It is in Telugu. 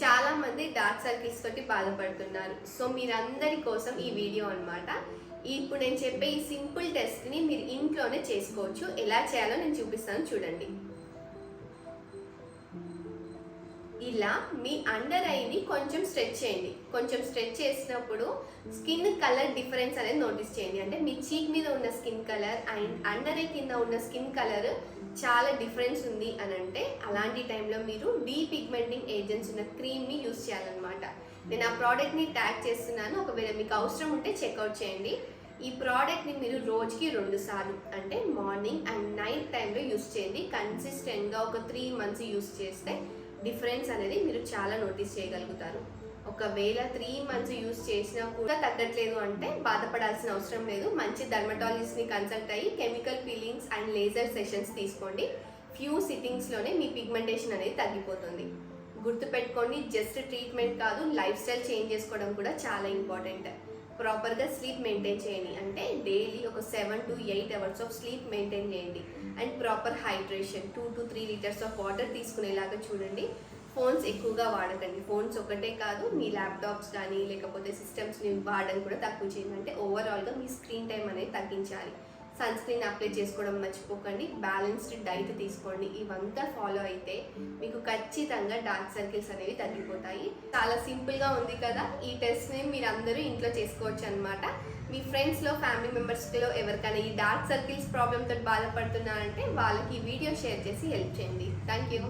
చాలా మంది డార్క్ సర్కిల్స్ తోటి బాధపడుతున్నారు. సో మీరందరి కోసం ఈ వీడియో అన్నమాట. ఇప్పుడు నేను చెప్పే ఈ సింపుల్ టెస్ట్ని మీరు ఇంట్లోనే చేసుకోవచ్చు. ఎలా చేయాలో నేను చూపిస్తాను చూడండి. ఇలా మీ అండర్ ఐని కొంచెం స్ట్రెచ్ చేయండి. కొంచెం స్ట్రెచ్ చేసినప్పుడు స్కిన్ కలర్ డిఫరెన్స్ అనేది నోటీస్ చేయండి. అంటే మీ చీక్ మీద ఉన్న skin colour and under eye కింద ఉన్న స్కిన్ కలర్ చాలా డిఫరెన్స్ ఉంది అని అంటే అలాంటి టైంలో మీరు డీ పిగ్మెంటింగ్ ఏజెంట్స్ ఉన్న క్రీమ్ని యూస్ చేయాలన్నమాట. నేను ఆ ప్రోడక్ట్ని ట్యాగ్ చేస్తున్నాను. ఒకవేళ మీకు అవసరం ఉంటే చెక్అవుట్ చేయండి. ఈ ప్రోడక్ట్ని మీరు రోజుకి రెండు సార్లు అంటే మార్నింగ్ అండ్ నైట్ టైంలో యూస్ చేయండి. కన్సిస్టెంట్గా ఒక త్రీ మంత్స్ యూస్ చేస్తే డిఫరెన్స్ అనేది మీరు చాలా నోటీస్ చేయగలుగుతారు. ఒకవేళ త్రీ మంత్స్ యూస్ చేసినా కూడా తగ్గట్లేదు అంటే బాధపడాల్సిన అవసరం లేదు. మంచి ని కన్సల్ట్ అయ్యి chemical peelings and laser sessions తీసుకోండి. ఫ్యూ సిట్టింగ్స్లోనే మీ పిగ్మెంటేషన్ అనేది తగ్గిపోతుంది. గుర్తుపెట్టుకోండి జస్ట్ ట్రీట్మెంట్ కాదు లైఫ్ స్టైల్ చేంజ్ చేసుకోవడం కూడా చాలా ఇంపార్టెంట్ ప్రాపర్గా స్లీప్ మెయింటైన్ చేయండి. అంటే డైలీ ఒక seven to eight hours of sleep maintain చేయండి. And proper hydration two to three litres of water తీసుకునేలాగా చూడండి. ఫోన్స్ ఎక్కువగా వాడకండి. ఫోన్స్ ఒకటే కాదు మీ ల్యాప్టాప్స్ కానీ లేకపోతే సిస్టమ్స్ని వాడడం కూడా తక్కువ చేయండి. అంటే ఓవరాల్గా మీ స్క్రీన్ టైం అనేది తగ్గించాలి. సన్ స్క్రీన్ అప్లై చేసుకోవడం మర్చిపోకండి. బ్యాలెన్స్డ్ డైట్ తీసుకోండి. ఇవంతా ఫాలో అయితే మీకు ఖచ్చితంగా డార్క్ సర్కిల్స్ అనేవి తగ్గిపోతాయి. చాలా సింపుల్గా ఉంది కదా? ఈ టెస్ట్ని మీరు అందరూ ఇంట్లో చేసుకోవచ్చు అనమాట మీ ఫ్రెండ్స్లో ఫ్యామిలీ మెంబర్స్లో ఎవరికైనా ఈ డార్క్ సర్కిల్స్ ప్రాబ్లమ్తో బాధపడుతున్నారంటే వాళ్ళకి ఈ వీడియో షేర్ చేసి హెల్ప్ చేయండి. Thank you